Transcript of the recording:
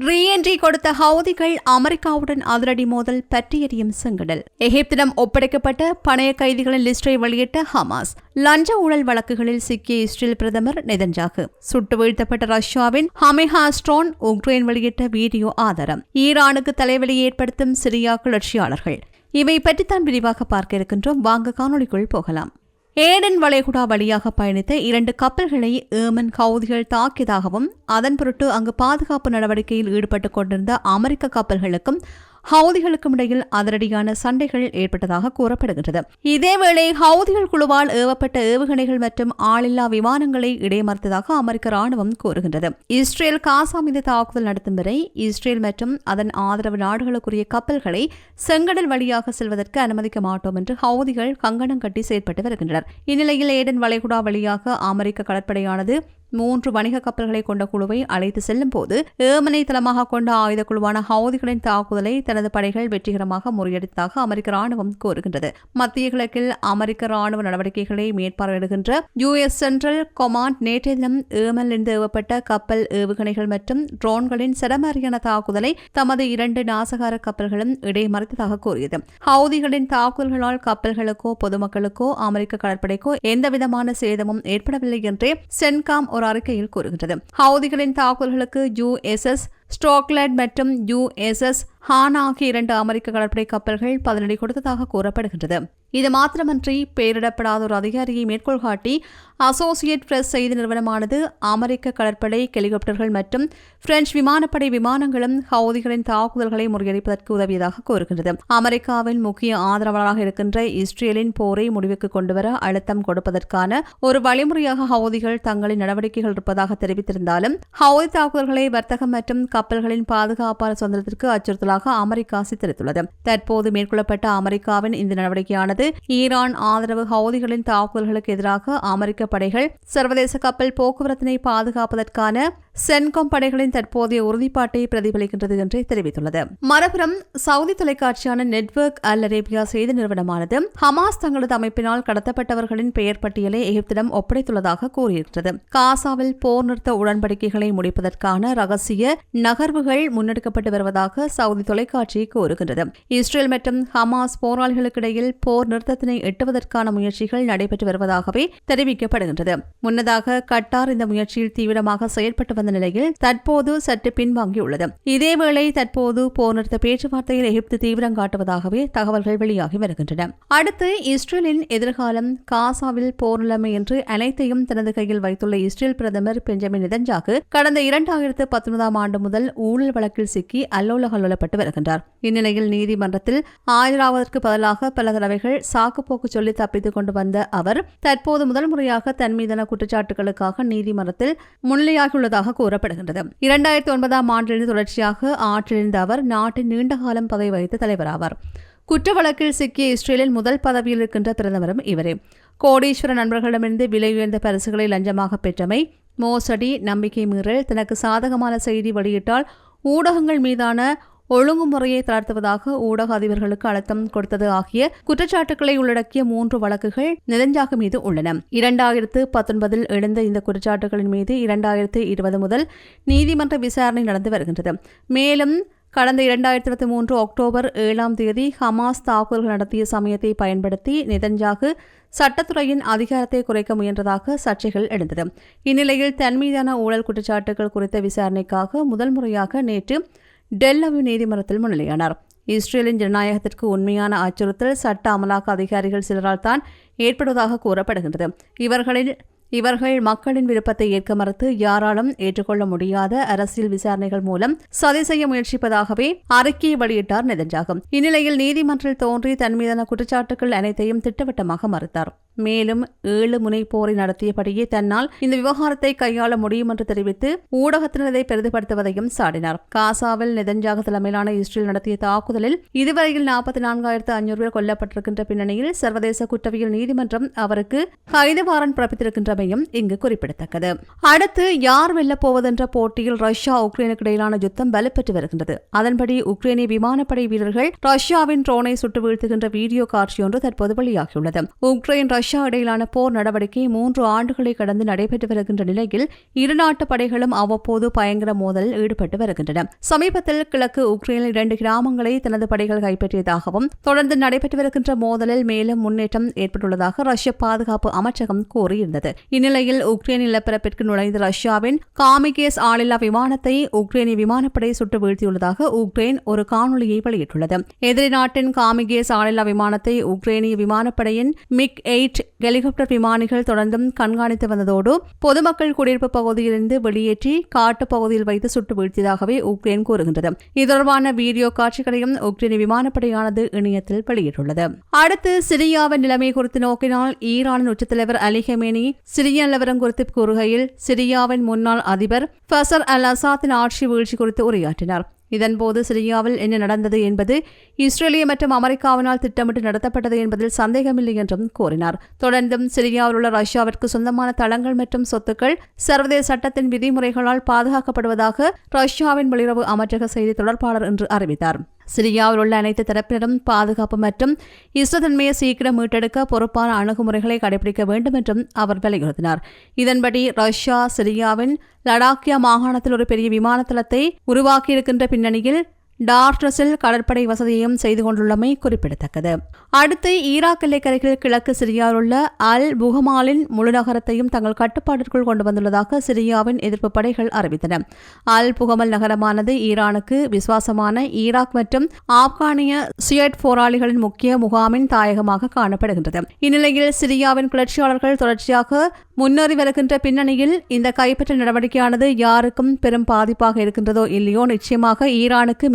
Reentry கொடுத்த ஹவுதிகள் அமெரிக்காவுடன் அதிரடி மோதல் பற்றியறியும் செங்கடல். எகிப்திடம் ஒப்படைக்கப்பட்ட பணைய கைதிகளின் லிஸ்டை வெளியிட்ட ஹமாஸ் லஞ்ச ஊழல் வழக்குகளில் சிக்கிய இஸ்ரேல் பிரதமர் நெதன்ஜாகு. சுட்டு வீழ்த்தப்பட்ட ரஷ்யாவின் ஹமிஹா ஸ்ட்ரோன் உக்ரைன் வெளியிட்ட வீடியோ ஆதாரம். ஈரானுக்கு தலைவலி ஏற்படுத்தும் சிரியா கிளர்ச்சியாளர்கள் இவை பற்றித்தான் விரிவாக பார்க்க இருக்கின்றோம். வாங்க காணொளிக்குள் போகலாம். ஏடன் வளைகுடா வழியாக பயணித்த இரண்டு கப்பல்களை ஏமன் கவுதிகள் தாக்கியதாகவும் அதன் பொருட்டு அங்கு பாதுகாப்பு நடவடிக்கையில் ஈடுபட்டுக் கொண்டிருந்த அமெரிக்க கப்பல்களுக்கும் ஹவுதிகளுக்கும் இடையில் அதிரடியான சண்டைகள் ஏற்பட்டதாக கூறப்படுகின்றது. இதேவேளை ஹவுதிகள் குழுவால் ஏவப்பட்ட ஏவுகணைகள் மற்றும் ஆளில்லா விமானங்களை இடைமறுத்ததாக அமெரிக்க ராணுவம் கூறுகின்றது. இஸ்ரேல் காசா மீது தாக்குதல் நடத்தும் வரை இஸ்ரேல் மற்றும் அதன் ஆதரவு நாடுகளுக்குரிய கப்பல்களை செங்கடல் வழியாக செல்வதற்கு அனுமதிக்க மாட்டோம் என்று ஹவுதிகள் கங்கணம் கட்டி செயற்பட்டு வருகின்றனர். இந்நிலையில் ஏடன் வளைகுடா வழியாக அமெரிக்க கடற்படையானது மூன்று வணிக கப்பல்களை கொண்ட குழுவை அழைத்து செல்லும் போது ஏமனை தளமாக கொண்ட ஆயுத குழுவான ஹவுதிகளின் தாக்குதலை தனது படைகள் வெற்றிகரமாக முறியடித்ததாக அமெரிக்க ராணுவம் கூறுகின்றது. மத்திய கிழக்கில் அமெரிக்க ராணுவ நடவடிக்கைகளை மேற்பார்வையிடுகின்ற யுஎஸ் சென்ட்ரல் கொமாண்ட் நேற்றைய தினம் ஏமனிலிருந்து ஏவப்பட்ட கப்பல் ஏவுகணைகள் மற்றும் ட்ரோன்களின் சடமாரியான தாக்குதலை தமது இரண்டு நாசகார கப்பல்களும் இடைமறித்ததாக கூறியது. ஹவுதிகளின் தாக்குதல்களால் கப்பல்களுக்கோ பொதுமக்களுக்கோ அமெரிக்க கடற்படைக்கோ எந்தவிதமான சேதமும் ஏற்படவில்லை என்றே சென்காம் ஒரு அறிக்கையில் கூறுகின்றது. ஹவுதிகளின் தாக்குதல்களுக்கு யுஎஸ்எஸ் ஸ்டோக்லெட் மற்றும் யுஎஸ்எஸ் ஹான் ஆகிய இரண்டு அமெரிக்க கடற்படை கப்பல்கள் பதிலடி கொடுத்ததாக கூறப்படுகின்றது. இது மாத்திரமன்றி பெயரிடப்படாத ஒரு அதிகாரியை மேற்கோள் காட்டி அசோசியேட் பிரஸ் செய்தி நிறுவனமானது அமெரிக்க கடற்படை ஹெலிகாப்டர்கள் மற்றும் பிரெஞ்சு விமானப்படை விமானங்களும் ஹவுதிகளின் தாக்குதல்களை முறியடிப்பதற்கு உதவியதாக கூறுகின்றது. அமெரிக்காவின் முக்கிய ஆதரவாளராக இருக்கின்ற இஸ்ரேலின் போரை முடிவுக்கு கொண்டுவர அழுத்தம் கொடுப்பதற்கான ஒரு வழிமுறையாக ஹவுதிகள் தங்களின் நடவடிக்கைகள் இருப்பதாக தெரிவித்திருந்தாலும் ஹவுதி தாக்குதல்களை வர்த்தகம் மற்றும் கப்பல்களின் பாதுகாப்பான சுதந்திரத்திற்கு அச்சுறுத்தலாக அமெரிக்கா சித்தரித்துள்ளது. தற்போது மேற்கொள்ளப்பட்ட அமெரிக்காவின் இந்த நடவடிக்கையானது ஈரான் ஆதரவு ஹவுதிகளின் தாக்குதல்களுக்கு எதிராக அமெரிக்க படைகள் சர்வதேச கப்பல் போக்குவரத்தினை பாதுகாப்பதற்கான சென்காம் படைகளின் தற்போதைய உறுதிப்பாட்டை பிரதிபலிக்கின்றது என்று தெரிவித்துள்ளது. மறுபுறம் சவுதி தொலைக்காட்சியான நெட்வொர்க் அல் அரேபியா செய்தி நிறுவனமானது ஹமாஸ் தங்களது அமைப்பினால் கடத்தப்பட்டவர்களின் பெயர் பட்டியலை எகிப்திடம் ஒப்படைத்துள்ளதாக கூறியிருக்கிறது. காசாவில் போர் நிறுத்த உடன்படிக்கைகளை முடிப்பதற்கான ரகசிய நகர்வுகள் முன்னெடுக்கப்பட்டு வருவதாக சவுதி தொலைக்காட்சி கூறுகின்றது. இஸ்ரேல் மற்றும் ஹமாஸ் போராளிகளுக்கிடையில் போர் நிறுத்தத்தினை எட்டுவதற்கான முயற்சிகள் நடைபெற்று வருவதாகவே தெரிவிக்கப்படுகின்றது. முன்னதாக கட்டார் இந்த முயற்சியில் தீவிரமாக செயல்பட்டு வந்த நிலையில் தற்போது சற்று பின்வாங்கியுள்ளது. இதேவேளை தற்போது போர் நிறுத்த பேச்சுவார்த்தையில் எகிப்து தீவிரம் காட்டுவதாகவே தகவல்கள் வெளியாகி வருகின்றன. அடுத்து இஸ்ரேலின் எதிர்காலம் காசாவில் போர் நிலைமை என்று அனைத்தையும் தனது கையில் வைத்துள்ள இஸ்ரேல் பிரதமர் பெஞ்சமின் நிதன்ஜாக்கு கடந்த இரண்டாயிரத்து பத்தொன்பதாம் ஆண்டு முதல் ஊழல் வழக்கில் சிக்கி அல்லோலகல்லோலப்பட்டு வருகின்றார். இந்நிலையில் நீதிமன்றத்தில் ஆஜராவதற்கு பதிலாக பல தடவைகள் சாக்குப்போக்கு சொல்லி தப்பித்துக் கொண்டு வந்த அவர் தற்போது முதல் முறையாக தன் மீதான குற்றச்சாட்டுகளுக்காக நீதிமன்றத்தில் முன்னிலையாகியுள்ளதாக கூறப்படுகின்றது. இரண்டாயிரத்தி ஒன்பதாம் ஆண்டிலிருந்து தொடர்ச்சியாக ஆற்றிலிருந்த அவர் நாட்டின் நீண்டகாலம் பதவி வகித்த தலைவராவார். குற்ற வழக்கில் சிக்கிய இஸ்ரேலில் முதல் பதவியில் இருக்கின்ற பிரதமரும் இவரே. கோடீஸ்வர நண்பர்களிடமிருந்து விலை உயர்ந்த பரிசுகளை லஞ்சமாக பெற்றமை மோசடி நம்பிக்கை மீறல் தனக்கு சாதகமான செய்தி வெளியிட்டால் ஊடகங்கள் மீதான ஒழுங்குமுறையை தளர்த்துவதாக ஊடக அதிபர்களுக்கு அழுத்தம் கொடுத்தது ஆகிய குற்றச்சாட்டுகளை உள்ளடக்கிய மூன்று வழக்குகள் நெதஞ்சாக மீது உள்ளன. இரண்டாயிரத்து பத்தொன்பதில் எழுந்த இந்த குற்றச்சாட்டுகளின் மீது இரண்டாயிரத்து இருபது முதல் நீதிமன்ற விசாரணை நடந்து வருகின்றது. மேலும் கடந்த இரண்டாயிரத்தி இருபத்தி மூன்று அக்டோபர் ஏழாம் தேதி ஹமாஸ் தாக்குதல்கள் நடத்திய சமயத்தை பயன்படுத்தி நெதன்ஜாகு சட்டத்துறையின் அதிகாரத்தை குறைக்க முயன்றதாக சர்ச்சைகள் எழுந்தது. இந்நிலையில் தன் மீதான ஊழல் குற்றச்சாட்டுகள் குறித்த விசாரணைக்காக முதல் முறையாக நேற்று டெல்லவி நீதிமன்றத்தில் முன்னிலையானார். இஸ்ரேலின் ஜனநாயகத்திற்கு உண்மையான அச்சுறுத்தல் சட்ட அமலாக்க அதிகாரிகள் சிலரால் தான் ஏற்படுவதாக கூறப்படுகின்றது. இவர்களில் இவர்கள் மக்களின் விருப்பத்தை ஏற்க மறுத்து யாராலும் ஏற்றுக்கொள்ள முடியாத அரசியல் விசாரணைகள் மூலம் சதி செய்ய முயற்சிப்பதாகவே அறிக்கையை வெளியிட்டார் நெதஞ்சாகும் இந்நிலையில் நீதிமன்றில் தோன்றி தன் மீதான குற்றச்சாட்டுகள் அனைத்தையும் திட்டவட்டமாக மறுத்தார். மேலும் ஏழு முனை போரை நடத்தியபடியே தன்னால் இந்த விவகாரத்தை கையாள முடியும் என்று தெரிவித்து ஊடகத்தினரை பெரிதுபடுத்துவதையும் சாடினார். காசாவில் நெதஞ்சாக தலைமையிலான இஸ்ரேல் நடத்திய தாக்குதலில் இதுவரையில் நாற்பத்தி நான்காயிரத்து ஐநூறு பேர் கொல்லப்பட்டிருக்கின்ற பின்னணியில் சர்வதேச குற்றவியல் நீதிமன்றம் அவருக்கு கைது வாரண்ட் பிறப்பித்திருக்கின்றமையும் இங்கு குறிப்பிடத்தக்கது. அடுத்து யார் வெல்லப் போவதென்ற போட்டியில் ரஷ்யா உக்ரைனுக்கு இடையிலான யுத்தம் வலுப்பெற்று வருகின்றது. அதன்படி உக்ரைனிய விமானப்படை வீரர்கள் ரஷ்யாவின் ட்ரோனை சுட்டு வீழ்த்துகின்ற வீடியோ காட்சி ஒன்று தற்போது வெளியாகியுள்ளது. உக்ரைன் ரஷ்யா இடையிலான போர் நடவடிக்கை மூன்று ஆண்டுகளை கடந்து நடைபெற்று வருகின்ற நிலையில் இரு நாட்டு படைகளும் அவ்வப்போது பயங்கர மோதலில் ஈடுபட்டு வருகின்றன. சமீபத்தில் கிழக்கு உக்ரைனில் இரண்டு கிராமங்களை தனது படைகள் கைப்பற்றியதாகவும் தொடர்ந்து நடைபெற்று வருகின்ற மோதலில் மேலும் முன்னேற்றம் ஏற்பட்டுள்ளதாக ரஷ்ய பாதுகாப்பு அமைச்சகம் கூறியிருந்தது. இந்நிலையில் உக்ரைன் நிலப்பரப்பிற்கு நுழைந்த ரஷ்யாவின் காமிகேஸ் ஆளில்லா விமானத்தை உக்ரைனிய விமானப்படை சுட்டு வீழ்த்தியுள்ளதாக உக்ரைன் ஒரு காணொலியை வெளியிட்டுள்ளது. எதிரி நாட்டின் காமிகேஸ் ஆளில்லா விமானத்தை உக்ரைனிய விமானப்படையின் மிக் எயிட் ஹெலிகாப்டர் விமானிகள் தொடர்ந்தும் கண்காணித்து வந்ததோடு பொதுமக்கள் குடியிருப்பு பகுதியிலிருந்து வெளியேற்றி காட்டு பகுதியில் வைத்து சுட்டு வீழ்த்தியதாகவே உக்ரைன் கூறுகின்றது. இது தொடர்பான வீடியோ காட்சிகளையும் உக்ரைன் விமானப்படையானது இணையத்தில் வெளியிட்டுள்ளது. அடுத்து சிரியாவின் நிலைமை குறித்து நோக்கினால் ஈரானின் உச்சத்தலைவர் அலி ஹெமேனி சிரிய நிலவரம் குறித்து கூறுகையில் சிரியாவின் முன்னாள் அதிபர் ஃபசர் அல் அசாத்தின் ஆட்சி வீழ்ச்சி குறித்து உரையாற்றினார். இதன்போது சிரியாவில் என்ன நடந்தது என்பது இஸ்ரேலிய மற்றும் அமெரிக்காவினால் திட்டமிட்டு நடத்தப்பட்டது என்பதில் சந்தேகமில்லை என்றும் கூறினார். தொடர்ந்தும் சிரியாவில் உள்ள ரஷ்யாவிற்கு சொந்தமான தளங்கள் மற்றும் சொத்துக்கள் சர்வதேச சட்டத்தின் விதிமுறைகளால் பாதுகாக்கப்படுவதாக ரஷ்யாவின் வெளியுறவு அமைச்சக செய்தி தொடர்பாளர் என்று அறிவித்தார். சிரியாவில் உள்ள அனைத்து தரப்பினரும் பாதுகாப்பு மற்றும் இஸ்ரதன்மையை சீக்கிரம் மீட்டெடுக்க பொறுப்பான அணுகுமுறைகளை கடைபிடிக்க வேண்டும் என்றும் அவர் வலியுறுத்தினார். இதன்படி ரஷ்யா சிரியாவின் லடாக்கியா மாகாணத்தில் ஒரு பெரிய விமான தளத்தை உருவாக்கியிருக்கின்ற பின்னணியில் டார்ட்ரஸில் கடற்படை வசதியையும் செய்து கொண்டுள்ளமை குறிப்பிடத்தக்கது. அடுத்து ஈராக் எல்லைக்கரையில் கிழக்கு சிரியாவில் உள்ள அல் புகமாலின் முழு நகரத்தையும் தங்கள் கட்டுப்பாட்டிற்குள் கொண்டு வந்துள்ளதாக சிரியாவின் எதிர்ப்பு படைகள் அறிவித்தன. அல் புகமல் நகரமானது ஈரானுக்கு விசுவாசமான ஈராக் மற்றும் ஆப்கானிய சுயட் போராளிகளின் முக்கிய முகாமின் தாயகமாக காணப்படுகின்றது. இந்நிலையில் சிரியாவின் கிளர்ச்சியாளர்கள் தொடர்ச்சியாக முன்னேறி வருகின்ற பின்னணியில் இந்த கைப்பற்ற நடவடிக்கையானது யாருக்கும் பெரும் பாதிப்பாக இருக்கின்றதோ இல்லையோ நிச்சயமாக ஈரானுக்கு